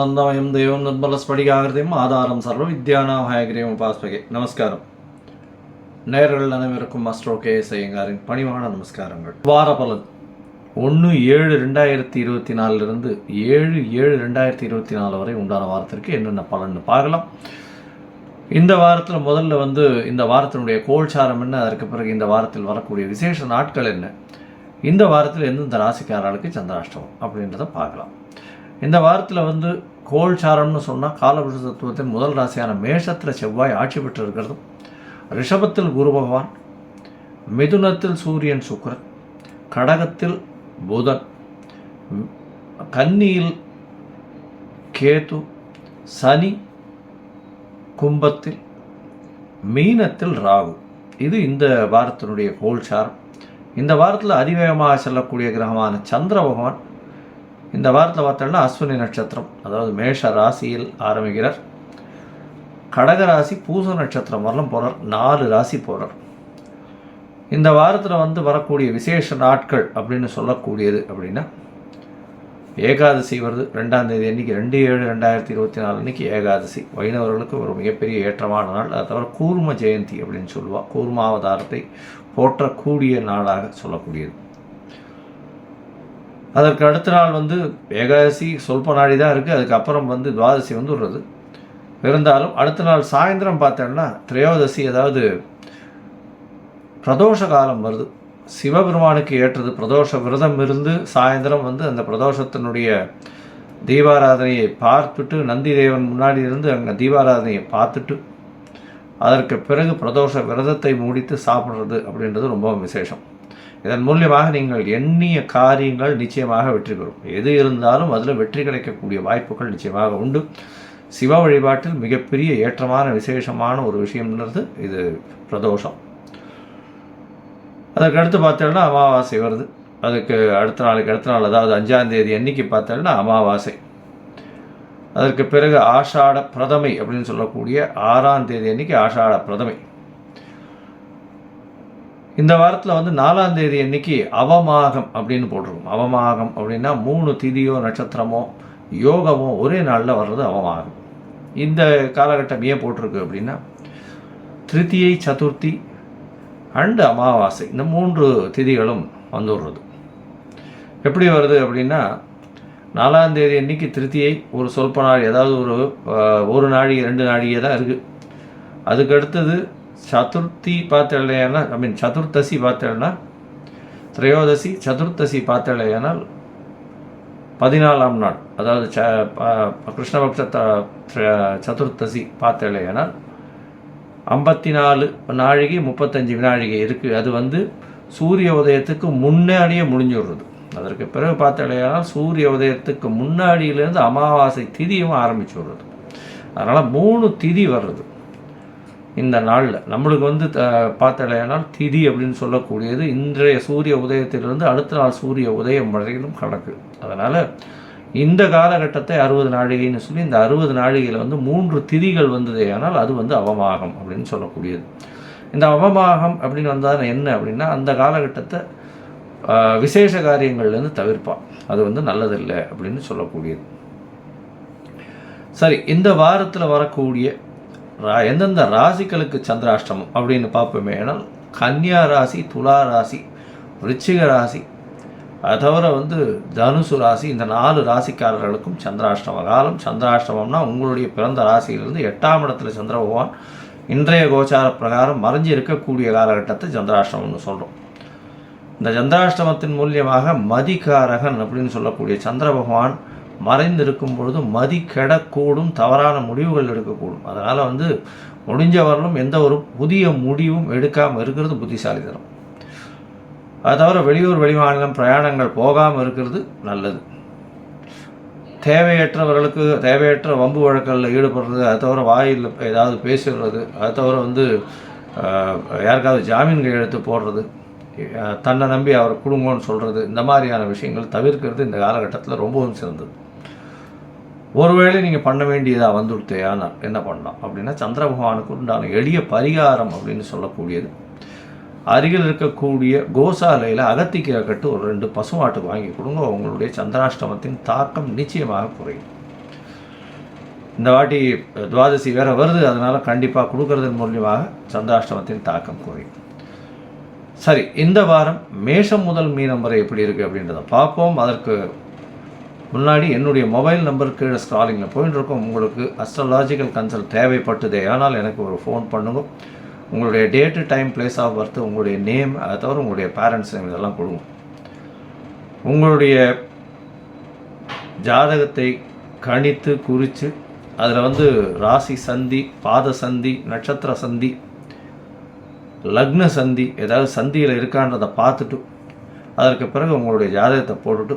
బ్రహ్మానందమయం దేవం నిర్మలస్ఫటికాకృతిயும் ஆதாரம் சர்வ வித்யானாம் ஹயகிரியும் உபாஸ்மகே நமஸ்காரம். நேரில் அனைவருக்கும் மாஸ்டர் கே ஐயங்காரின் பணிவான நமஸ்காரங்கள். வார பலன். ஒன்று ஏழு ரெண்டாயிரத்தி இருபத்தி நாலுலேருந்து ஏழு ஏழு ரெண்டாயிரத்தி இருபத்தி நாலு வரை உண்டான வாரத்திற்கு என்னென்ன பலன்னு பார்க்கலாம். இந்த வாரத்தில் முதல்ல வந்து இந்த வாரத்தினுடைய கோல்சாரம் என்ன அதற்கு பிறகு இந்த வாரத்தில் வரக்கூடிய விசேஷ நாட்கள் என்ன இந்த வாரத்தில் எந்தெந்த ராசிக்காரர்களுக்கு சந்திராஷ்டமம் அப்படின்றத பார்க்கலாம். இந்த வாரத்தில் வந்து கோல்சாரம்னு சொன்னால் காலபுருஷ தத்துவத்தின் முதல் ராசியான மேஷத்தில் செவ்வாய் ஆட்சி பெற்று இருக்கிறதும் ரிஷபத்தில் குரு பகவான் மிதுனத்தில் சூரியன் சுக்கரன் கடகத்தில் புதன் கன்னியில் கேது சனி கும்பத்தில் மீனத்தில் ராகு. இது இந்த வாரத்தினுடைய கோல்சாரம் இந்த வாரத்தில் அதிவேகமாக செல்லக்கூடிய கிரகமான சந்திர பகவான் இந்த வாரத்தில் பார்த்தோம்னா அஸ்வினி நட்சத்திரம் அதாவது மேஷ ராசியில் ஆரம்பிக்கிறார். கடக ராசி பூச நட்சத்திரம் வரலாம் போகிறார் நாலு ராசி போகிறார் இந்த வாரத்தில் வந்து வரக்கூடிய விசேஷ நாட்கள் அப்படின்னு சொல்லக்கூடியது அப்படின்னா ஏகாதசி வருது. ரெண்டாம் தேதி அன்னைக்கு ரெண்டு ஏழு ரெண்டாயிரத்தி இருபத்தி நாலு அன்னைக்கு ஏகாதசி. வைணவர்களுக்கு ஒரு மிகப்பெரிய ஏற்றமான நாள். அதை தவிர கூர்ம ஜெயந்தி அப்படின்னு சொல்லுவாள் கூர்மாவதாரத்தை போற்றக்கூடிய நாளாக சொல்லக்கூடியது. அதற்கு அடுத்த நாள் வந்து ஏகாதசி சொல்ப நாடி தான் இருக்குது அதுக்கப்புறம் வந்து துவாதசி வந்து விடுறது இருந்தாலும் அடுத்த நாள் சாயந்தரம் பார்த்தோம்னா திரையோதசி அதாவது பிரதோஷ காலம் வருது. சிவபெருமானுக்கு ஏற்றது பிரதோஷ விரதம் இருந்து சாயந்தரம் வந்து அந்த பிரதோஷத்தினுடைய தீபாராதனையை பார்த்துட்டு நந்தி தேவன் முன்னாடி இருந்து அங்கே தீபாராதனையை பார்த்துட்டு அதற்கு பிறகு பிரதோஷ விரதத்தை முடித்து சாப்பிட்றது அப்படின்றது ரொம்ப விசேஷம். இதன் மூலியமாக நீங்கள் எண்ணிய காரியங்கள் நிச்சயமாக வெற்றி பெறும். எது இருந்தாலும் அதில் வெற்றி கிடைக்கக்கூடிய வாய்ப்புகள் நிச்சயமாக உண்டு. சிவ வழிபாட்டில் மிகப்பெரிய ஏற்றமான விசேஷமான ஒரு விஷயம்ன்றது இது பிரதோஷம். அதற்கு அடுத்து பார்த்தோம்னா அமாவாசை வருது. அதுக்கு அடுத்த நாளுக்கு அடுத்த நாள் அதாவது அஞ்சாம் தேதி அன்னைக்கு பார்த்தோம்னா அமாவாசை. அதற்கு பிறகு ஆஷாட பிரதமை அப்படின்னு சொல்லக்கூடிய ஆறாம் தேதி அன்னைக்கு ஆஷாட பிரதமை. இந்த வாரத்தில் வந்து நாலாம் தேதி அன்னைக்கு அவமாகம் அப்படின்னு போட்டிருக்கும். அவமாகம் அப்படின்னா மூணு திதியோ நட்சத்திரமோ யோகமோ ஒரே நாளில் வர்றது அவமாகம். இந்த காலகட்டம் ஏன் போட்டிருக்கு அப்படின்னா திருத்தியை சதுர்த்தி அண்டு அமாவாசை இந்த மூன்று திதிகளும் வந்துடுறது. எப்படி வருது அப்படின்னா நாலாம் தேதி அன்னைக்கு திருத்தியை ஒரு சொல்ப நாள் ஏதாவது ஒரு ஒரு நாழிகை ரெண்டு நாழிகை தான் இருக்குது அதுக்கு அடுத்தது சதுர்த்தி பார்த்தலையானால் ஐ மீன் சதுர்த்தசி பார்த்தேன்னா திரையோதசி சதுர்த்தசி பார்த்தலையானால் பதினாலாம் நாள். அதாவது ச கிருஷ்ணபக்ஷ த்ர- சதுர்த்தசி பார்த்தலையானால் ஐம்பத்தி நாலு நாழிகை முப்பத்தஞ்சு வினாழிகை இருக்குது அது வந்து சூரிய உதயத்துக்கு முன்னாடியே முடிஞ்சுடுறது. அதற்கு பிறகு பார்த்தலையானால் சூரிய உதயத்துக்கு முன்னாடியிலேருந்து அமாவாசை திதியும் ஆரம்பிச்சு விடுறது அதனால் மூணு திதி வர்றது. இந்த நாளில். நம்மளுக்கு வந்து த- பார்த்தலையானால் திதி அப்படின்னு சொல்லக்கூடியது இன்றைய சூரிய உதயத்திலிருந்து அடுத்த நாள் சூரிய உதயம் வரையிலும் கணக்கு. அதனால் இந்த காலகட்டத்தை அறுபது நாழிகைன்னு சொல்லி இந்த அறுபது நாழிகையில் வந்து மூன்று திதிகள் வந்ததே ஆனால் அது வந்து அவமாகம் அப்படின்னு சொல்லக்கூடியது. இந்த அவமாகம் அப்படின்னு வந்தால் என்ன அப்படின்னா அந்த காலகட்டத்தை விசேஷ காரியங்கள்லேருந்து தவிர்ப்பான் அது வந்து நல்லதில்லை அப்படின்னு சொல்லக்கூடியது. சரி இந்த வாரத்தில் வரக்கூடிய எந்தெந்த ராசிகளுக்கு சந்திராஷ்டமம் அப்படின்னு பார்ப்போமே ஆனால் கன்னியா ராசி துலா ராசி விருச்சிக ராசி. அதை தவிர வந்து தனுசு ராசி இந்த நாலு ராசிக்காரர்களுக்கும் சந்திராஷ்டம காலம். சந்திராஷ்டமம்னா உங்களுடைய பிறந்த ராசியிலிருந்து எட்டாம் இடத்துல சந்திர பகவான் இன்றைய கோச்சார பிரகாரம் மறைஞ்சு இருக்கக்கூடிய காலகட்டத்தை சந்திராஷ்டமம்னு சொல்கிறோம் இந்த சந்திராஷ்டமத்தின் மூலியமாக மதிகாரகன் அப்படின்னு சொல்லக்கூடிய சந்திர பகவான் மறைந்திருக்கும் பொழுது மதி கெடக்கூடும் தவறான முடிவுகள் எடுக்கக்கூடும். அதனால் வந்து முடிஞ்சவர்களும் எந்த ஒரு புதிய முடிவும் எடுக்காமல் இருக்கிறது புத்திசாலித்தனம். அது தவிர வெளியூர் வெளிமாநிலம் பிரயாணங்கள் போகாமல் இருக்கிறது நல்லது. தேவையற்றவர்களுக்கு தேவையற்ற வம்பு வழக்கங்களில் ஈடுபடுறது அது தவிர வாயில் ஏதாவது பேசிடுறது அது தவிர வந்து யாருக்காவது ஜாமீன் கையெழுத்து போடுறது தன்னை நம்பி அவர் குடும்பம்னு சொல்கிறது இந்த மாதிரியான விஷயங்கள் தவிர்க்கிறது இந்த காலகட்டத்தில் ரொம்பவும் சிறந்தது. ஒருவேளை நீங்கள் பண்ண வேண்டியதாக வந்துடுத்தே என்ன பண்ணலாம்? அப்படின்னா சந்திர பகவானுக்கு உண்டான எளிய பரிகாரம் அப்படின்னு சொல்லக்கூடியது. அருகில் இருக்கக்கூடிய கோசாலையில் அகத்திக்கீரை கட்டு ஒரு ரெண்டு பசுமாட்டுக்கு வாங்கி கொடுங்க. உங்களுடைய சந்திராஷ்டமத்தின் தாக்கம் நிச்சயமாக குறையும். இந்த வாட்டி துவாதசி வேற வருது. அதனால் கண்டிப்பாக கொடுக்கறதன் மூலியமாக சந்திராஷ்டமத்தின் தாக்கம் குறையும். சரி இந்த வாரம் மேஷம் முதல் மீனம் வரை எப்படி இருக்குது அப்படின்றத பார்ப்போம். அதற்கு முன்னாடி என்னுடைய மொபைல் நம்பர் கீழே ஸ்க்ராலிங்கில் போயின்னு இருக்கோம் உங்களுக்கு அஸ்ட்ராலாஜிக்கல் கன்சல்ட் தேவைப்பட்டது ஆனால் எனக்கு ஒரு ஃபோன் பண்ணுங்க. உங்களுடைய date time place of birth உங்களுடைய நேம் அதை தவிர உங்களுடைய பேரண்ட்ஸ் நேம் இதெல்லாம் கொடுங்க. உங்களுடைய ஜாதகத்தை கணித்து குறித்து அதில் வந்து ராசி சந்தி பாத சந்தி நட்சத்திர சந்தி லக்ன சந்தி ஏதாவது சந்தியில் இருக்கான்றதை பார்த்துட்டு அதற்கு பிறகு உங்களுடைய ஜாதகத்தை போட்டுட்டு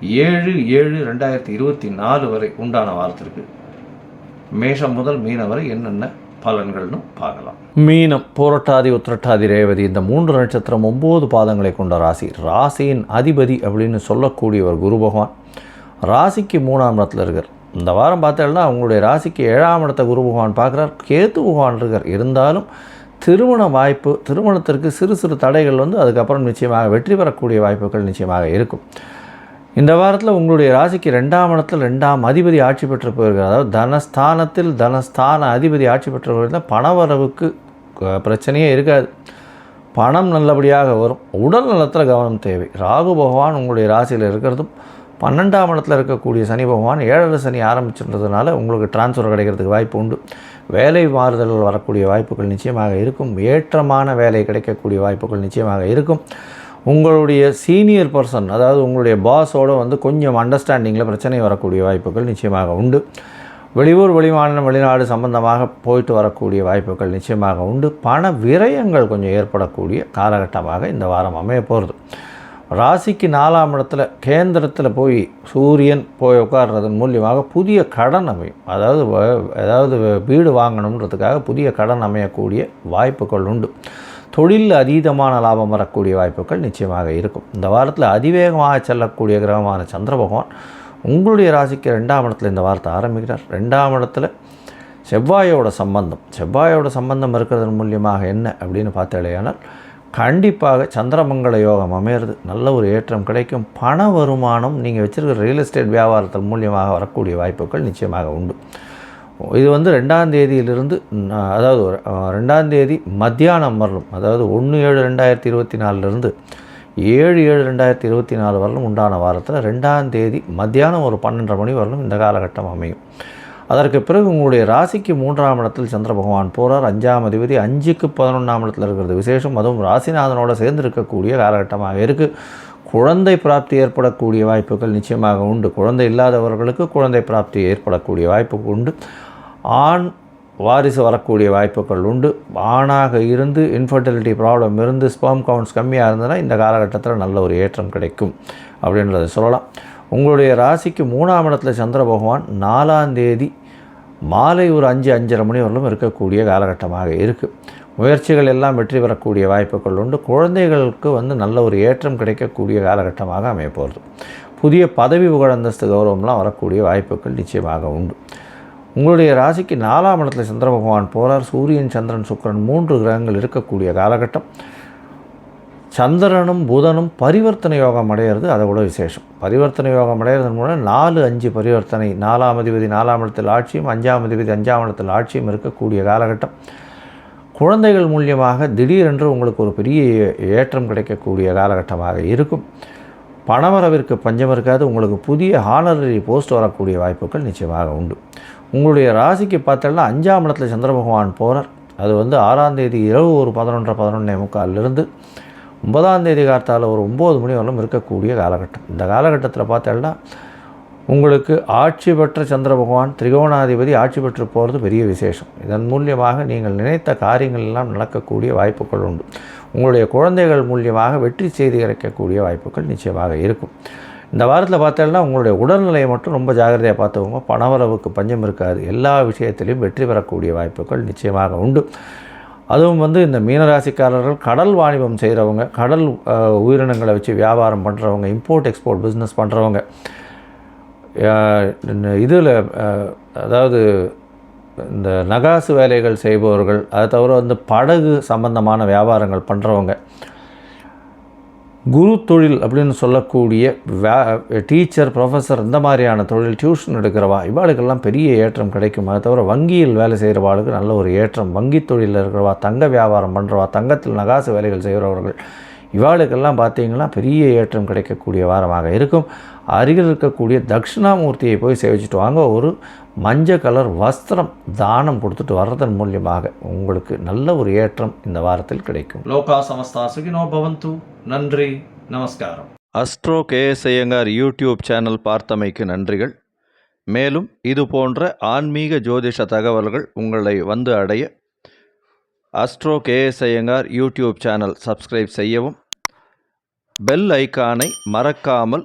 ஏழு ஏழு ரெண்டாயிரத்தி இருபத்தி நாலு வரை உண்டான வாரத்திற்கு மேஷம் முதல் மீனம் வரை என்னென்ன பலன்கள்னு பார்க்கலாம். மீனம் புரட்டாதி உத்திரட்டாதி ரேவதி இந்த மூன்று நட்சத்திரம் ஒம்பது பாதங்களை கொண்ட ராசி. ராசியின் அதிபதி அப்படின்னு சொல்லக்கூடியவர் குரு பகவான். ராசிக்கு மூணாம் இடத்துல இருக்கார். இந்த வாரம் பார்த்தோம்னா அவங்களுடைய ராசிக்கு ஏழாம் இடத்த குரு பகவான் பார்க்குறார். கேத்து பகவான் இருக்கார். இருந்தாலும் திருமண வாய்ப்பு திருமணத்திற்கு சிறு சிறு தடைகள் வந்து அதுக்கப்புறம் நிச்சயமாக வெற்றி பெறக்கூடிய வாய்ப்புகள் நிச்சயமாக இருக்கும். இந்த வாரத்தில் உங்களுடைய ராசிக்கு ரெண்டாம் இடத்தில் ரெண்டாம் அதிபதி ஆட்சி பெற்று போயிருக்கிறார் அதாவது தனஸ்தானத்தில் தனஸ்தான அதிபதி ஆட்சி பெற்று போயிருந்தால் பணவரவுக்கு பிரச்சனையே இருக்காது. பணம் நல்லபடியாக வரும். உடல் நலத்தில் கவனம் தேவை. ராகு பகவான் உங்களுடைய ராசியில் இருக்கிறதும் பன்னெண்டாம் இடத்துல இருக்கக்கூடிய சனி பகவான் ஏழரை சனி ஆரம்பிச்சிருந்ததுனால உங்களுக்கு டிரான்ஸ்ஃபர் கிடைக்கிறதுக்கு வாய்ப்பு உண்டு. வேலை மாறுதல்கள் வரக்கூடிய வாய்ப்புகள் நிச்சயமாக இருக்கும். ஏற்றமான வேலை கிடைக்கக்கூடிய வாய்ப்புகள் நிச்சயமாக இருக்கும். உங்களுடைய சீனியர் பர்சன் அதாவது உங்களுடைய பாஸோட வந்து கொஞ்சம் அண்டர்ஸ்டாண்டிங்கில் பிரச்சனை வரக்கூடிய வாய்ப்புகள் நிச்சயமாக உண்டு. வெளியூர் வெளிமாநிலம் வெளிநாடு சம்பந்தமாக போயிட்டு வரக்கூடிய வாய்ப்புகள் நிச்சயமாக உண்டு. பண விரயங்கள் கொஞ்சம் ஏற்படக்கூடிய காலகட்டமாக இந்த வாரம் அமைய போகிறது ராசிக்கு நாலாம் இடத்துல கேந்திரத்தில் போய் சூரியன் போய் உட்கார்றதன் மூலியமாக புதிய கடன் அமையும். அதாவது வ- அதாவது வீடு வாங்கணுன்றதுக்காக புதிய கடன் அமையக்கூடிய வாய்ப்புகள் உண்டு. தொழிலில் அதீதமான லாபம் வரக்கூடிய வாய்ப்புகள் நிச்சயமாக இருக்கும். இந்த வாரத்தில் அதிவேகமாக செல்லக்கூடிய கிரகமான சந்திர பகவான் உங்களுடைய ராசிக்கு ரெண்டாம் இடத்துல இந்த வாரத்தை ஆரம்பிக்கிறார். ரெண்டாம் இடத்துல செவ்வாயோட சம்பந்தம். செவ்வாயோட சம்பந்தம் இருக்கிறதன் மூலியமாக என்ன அப்படின்னு பார்த்தாலேயானால் கண்டிப்பாக சந்திரமங்கல யோகம் அமையிறது. நல்ல ஒரு ஏற்றம் கிடைக்கும். பண வருமானம் நீங்கள் வச்சுருக்கிற ரியல் எஸ்டேட் வியாபாரத்தின் மூலியமாக வரக்கூடிய வாய்ப்புகள் நிச்சயமாக உண்டு. இது வந்து ரெண்டாம் தேதியிலிருந்து அதாவது ஒரு, ரெண்டாம் தேதி மத்தியானம் வரலும் அதாவது ஒன்று ஏழு ரெண்டாயிரத்தி இருபத்தி நாலுலேருந்து ஏழு ஏழு ரெண்டாயிரத்தி இருபத்தி நாலு வரலும் உண்டான வாரத்தில் ரெண்டாம் தேதி மத்தியானம் ஒரு பன்னெண்டரை மணி வரலும் இந்த காலகட்டம் அமையும். அதற்கு பிறகு உங்களுடைய ராசிக்கு மூன்றாம் இடத்தில் சந்திர பகவான் போகிறார் அஞ்சாம் அதிபதி அஞ்சுக்கு பதினொன்றாம் இடத்தில் இருக்கிறது. விசேஷம் அதுவும் ராசிநாதனோட சேர்ந்து இருக்கக்கூடிய காலகட்டமாக இருக்குது குழந்தை பிராப்தி ஏற்படக்கூடிய வாய்ப்புகள் நிச்சயமாக உண்டு. குழந்தை இல்லாதவர்களுக்கு குழந்தை பிராப்தி ஏற்படக்கூடிய வாய்ப்பு உண்டு. ஆண் வாரிசு வரக்கூடிய வாய்ப்புகள் உண்டு. ஆணாக இருந்து இன்ஃபர்டிலிட்டி ப்ராப்ளம் இருந்து ஸ்பேம் கவுண்ட்ஸ் கம்மியாக இருந்ததுன்னா இந்த காலகட்டத்தில் நல்ல ஒரு ஏற்றம் கிடைக்கும் அப்படின்றத சொல்லலாம். உங்களுடைய ராசிக்கு மூணாம் இடத்துல சந்திர பகவான் நாலாம் தேதி மாலை ஒரு அஞ்சு அஞ்சரை மணி வரலும் இருக்கக்கூடிய காலகட்டமாக இருக்குது முயற்சிகள் எல்லாம் வெற்றி பெறக்கூடிய வாய்ப்புகள் உண்டு. குழந்தைகளுக்கு வந்து நல்ல ஒரு ஏற்றம் கிடைக்கக்கூடிய காலகட்டமாக அமையப்போகிறது புதிய பதவி புகழந்தஸ்து கௌரவம்லாம் வரக்கூடிய வாய்ப்புகள் நிச்சயமாக உண்டு. உங்களுடைய ராசிக்கு நாலாம் இடத்துல சந்திர பகவான் போகிறார் சூரியன் சந்திரன் சுக்கிரன் மூன்று கிரகங்கள் இருக்கக்கூடிய காலகட்டம். சந்திரனும் புதனும் பரிவர்த்தனை யோகம் அடையிறது அதை விட விசேஷம். பரிவர்த்தனை யோகம் அடையிறதன் மூலம் நாலு அஞ்சு பரிவர்த்தனை நாலாம் அதிபதி நாலாம் இடத்தில் ஆட்சியும் அஞ்சாம் அதிபதி அஞ்சாம் இடத்தில் ஆட்சியும் இருக்கக்கூடிய காலகட்டம். குழந்தைகள் மூலியமாக திடீரென்று உங்களுக்கு ஒரு பெரிய ஏற்றம் கிடைக்கக்கூடிய காலகட்டமாக இருக்கும். பணவரவிற்கு பஞ்சம் இருக்காது. உங்களுக்கு புதிய ஹானரரி போஸ்ட் வரக்கூடிய வாய்ப்புகள் நிச்சயமாக உண்டு. உங்களுடைய ராசிக்கு பார்த்தோம்னா அஞ்சாம் இடத்துல சந்திர பகவான் போகிறார் அது வந்து ஆறாம் தேதி இரவு ஒரு பதினொன்றரை பதினொன்றே முக்காலிலிருந்து ஒன்பதாம் தேதி காத்தால ஒரு ஒம்பது மணி வரலும் இருக்கக்கூடிய காலகட்டம். இந்த காலகட்டத்தில் பார்த்தோம்னா உங்களுக்கு ஆட்சி பெற்ற சந்திர பகவான் திரிகோணாதிபதி ஆட்சி பெற்று போகிறது பெரிய விசேஷம். இதன் மூலியமாக நீங்கள் நினைத்த காரியங்கள் எல்லாம் நடக்கக்கூடிய வாய்ப்புகள் உண்டு. உங்களுடைய குழந்தைகள் மூலியமாக வெற்றி செய்தி கிடைக்கக்கூடிய வாய்ப்புகள் நிச்சயமாக இருக்கும். இந்த வாரத்தில் பார்த்தோம்னா உங்களுடைய உடல்நிலையை மட்டும் ரொம்ப ஜாகிரதையாக பார்த்துக்கோங்க. பணவரவுக்கு பஞ்சம் இருக்காது. எல்லா விஷயத்திலையும் வெற்றி பெறக்கூடிய வாய்ப்புகள் நிச்சயமாக உண்டு. அதுவும் வந்து இந்த மீனராசிக்காரர்கள் கடல் வாணிபம் செய்கிறவங்க கடல் உயிரினங்களை வச்சு வியாபாரம் பண்ணுறவங்க இம்போர்ட் எக்ஸ்போர்ட் பிஸ்னஸ் பண்ணுறவங்க இதில் அதாவது இந்த நகாசு வேலைகள் செய்பவர்கள் அதை தவிர வந்து படகு சம்பந்தமான வியாபாரங்கள் பண்ணுறவங்க குரு தொழில் அப்படின்னு சொல்லக்கூடிய வே டீச்சர் ப்ரொஃபஸர் இந்த மாதிரியான தொழில் டியூஷன் எடுக்கிறவா இவாளுக்கெல்லாம் பெரிய ஏற்றம் கிடைக்கும். அதை தவிர வங்கியில் வேலை செய்கிறவாளுக்கு நல்ல ஒரு ஏற்றம். வங்கி தொழிலில் இருக்கிறவா தங்க வியாபாரம் பண்ணுறவா தங்கத்தில் நகாசு வேலைகள் செய்கிறவர்கள் இவாளுக்கெல்லாம் பார்த்தீங்கன்னா பெரிய ஏற்றம் கிடைக்கக்கூடிய வாரமாக இருக்கும். அருகில் இருக்கக்கூடிய தட்சிணாமூர்த்தியை போய் சேவிச்சுட்டு வாங்க. ஒரு மஞ்சள் கலர் வஸ்திரம் தானம் கொடுத்துட்டு வர்றதன் மூலியமாக உங்களுக்கு நல்ல ஒரு ஏற்றம் இந்த வாரத்தில் கிடைக்கும். லோகா சமஸ்தா சுகினோ பவந்து. நன்றி. நமஸ்காரம். Astro KS Iyengar YouTube channel பார்த்தமைக்கு நன்றிகள். மேலும் இது போன்ற ஆன்மீக ஜோதிஷ தகவல்கள் உங்களை வந்து அடைய astro KS Iyengar YouTube channel subscribe செய்யவும் பெல் ஐகானை மறக்காமல்